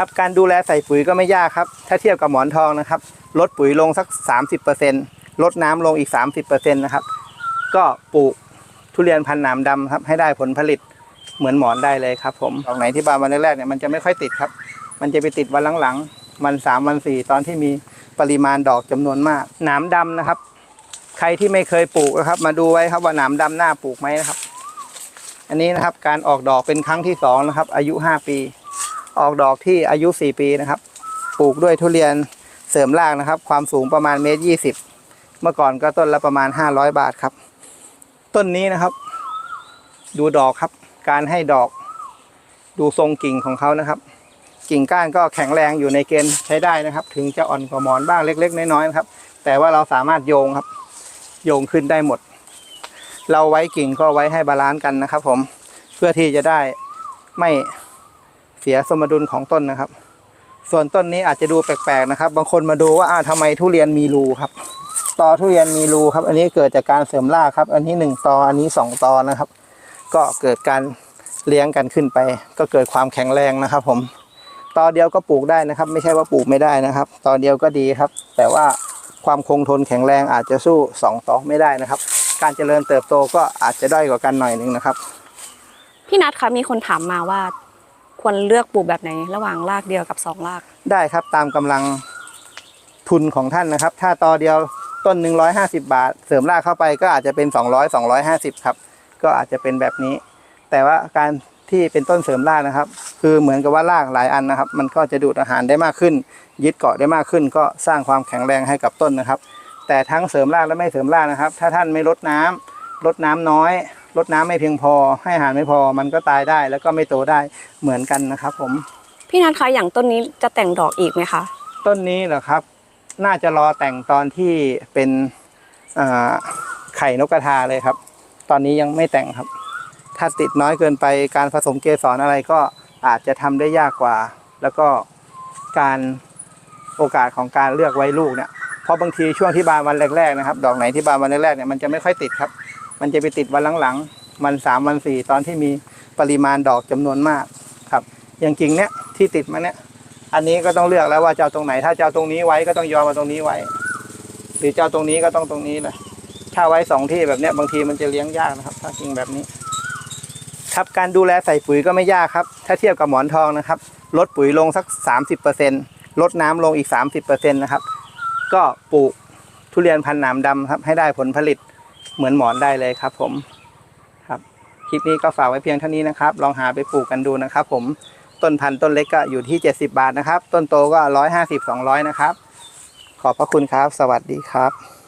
ครับการดูแลใส่ปุ๋ยก็ไม่ยากครับ ถ้าเทียบกับหมอนทองนะครับ ลดปุ๋ยลงสัก 30%ลดน้ำลงอีก 30%นะครับ ก็ปลูกทุเรียนพันธุ์หนามดำครับ ให้ได้ผลผลิตเหมือนหมอนได้เลยครับ ผมดอกไหนที่บานวันแรกๆเนี่ยมันจะไม่ค่อยติดครับ มันจะไปติดวันหลังๆวันสามวันสี่ตอนที่มีปริมาณดอกจำนวนมากหนามดำนะครับ ใครที่ไม่เคยปลูกนะครับ มาดูไว้ครับว่าหนามดำหน้าปลูกไหมนะครับ อันนี้นะครับการออกดอกเป็นครั้งที่สองนะครับ อายุ5ปี ออกดอกที่อายุ 4 ปีนะครับ ปลูกด้วยทุเรียนเสริมรากนะครับ ความสูงประมาณเมตรยี่สิบเมื่อก่อนก็ต้นละประมาณ 500 บาทครับ ต้นนี้นะครับ ดูดอกครับ การให้ดอก ดูทรงกิ่งของเขานะครับ กิ่งก้านก็แข็งแรงอยู่ในเกณฑ์ใช้ได้นะครับ ถึงจะอ่อนกว่าหมอนบ้างเล็ก ๆ น้อยๆนะครับ แต่ว่าเราสามารถโยงครับ โยงขึ้นได้หมด เราไว้กิ่งก็ไว้ให้บาลานซ์กันนะครับ ผมเพื่อที่จะได้ไม่ เสียสมดุลของต้นนะครับ ส่วนต้นนี้อาจจะดูแปลกๆนะครับ บางคนมาดูว่าอ้าวทำไมทุเรียนมีรูครับตอทุเรียนมีรูครับ อันนี้เกิดจากการเสริมรากครับ อันนี้หนึ่งตออันนี้สองตอนะครับ ก็เกิดการเลี้ยงกันขึ้นไป ก็เกิดความแข็งแรงนะครับ ผมตอเดียวก็ปลูกได้นะครับ ไม่ใช่ว่าปลูกไม่ได้นะครับตอเดียวก็ดีครับ แต่ว่าความคงทนแข็งแรงอาจจะสู้สองตอไม่ได้นะครับ การเจริญเติบโตก็อาจจะด้อยกว่ากันหน่อยนึงนะครับพี่นัทคะมีคนถามมาว่า ควรเลือกปลูกแบบไหน ระหว่างรากเดียวกับสองราก ได้ครับตามกำลังทุนของท่านนะครับ ถ้าตอเดียวต้นหนึ่งร้อยห้าสิบาท เสริมรากเข้าไปก็อาจจะเป็นสองร้อยสองร้อยห้าสิบครับ ก็อาจจะเป็นแบบนี้ แต่ว่าการที่เป็นต้นเสริมรากนะครับ คือเหมือนกับว่ารากหลายอันนะครับ มันก็จะดูดอาหารได้มากขึ้น ยึดเกาะได้มากขึ้น ก็สร้างความแข็งแรงให้กับต้นนะครับ แต่ทั้งเสริมรากและไม่เสริมรากนะครับ ถ้าท่านไม่ลดน้ำลดน้ำน้อย ลดน้ำไม่เพียงพอ ให้อาหารไม่พอมันก็ตายได้แล้วก็ไม่โตได้เหมือนกันนะครับผม พี่นัทคะอย่างต้นนี้จะแต่งดอกอีกไหมคะ ต้นนี้เหรอครับ น่าจะรอแต่งตอนที่เป็นอ่าไข่นกกระทาเลยครับ ตอนนี้ยังไม่แต่งครับ ถ้าติดน้อยเกินไปการผสมเกสรอะไรก็อาจจะทำได้ยากกว่า แล้วก็การโอกาสของการเลือกไว้ลูกเนี่ยเพราะบางทีช่วงที่บานวันแรกๆนะครับ ดอกไหนที่บานวันแรกๆเนี่ยมันจะไม่ค่อยติดครับ มันจะไปติดวันหลังๆวันสามวันสี่ตอนที่มีปริมาณดอกจำนวนมากครับ อย่างกิ่งเนี้ยที่ติดมาเนี้ยอันนี้ก็ต้องเลือกแล้วว่าจะเอาตรงไหน ถ้าจะเอาตรงนี้ไว้ก็ต้องยอมมาตรงนี้ไว้ หรือจะเอาตรงนี้ก็ต้องตรงนี้นะถ้าไว้สองที่แบบเนี้ยบางทีมันจะเลี้ยงยากนะครับ ถ้ากิ่งแบบนี้ ครับการดูแลใส่ปุ๋ยก็ไม่ยากครับ ถ้าเทียบกับหมอนทองนะครับ ลดปุ๋ยลงสัก 30%ลดน้ำลงอีก 30%นะครับก็ปลูกทุเรียนพันธุ์หนามดำครับให้ได้ผลผลิต เหมือนหมอนได้เลยครับผมครับคลิปนี้ก็ฝากไว้เพียงเท่านี้นะครับ ลองหาไปปลูกกันดูนะครับ ผมต้นพันธุ์ต้นเล็กก็อยู่ที่ 70 บาทนะครับ ต้นโตก็ 150 200 นะครับ ขอบพระคุณครับ สวัสดีครับ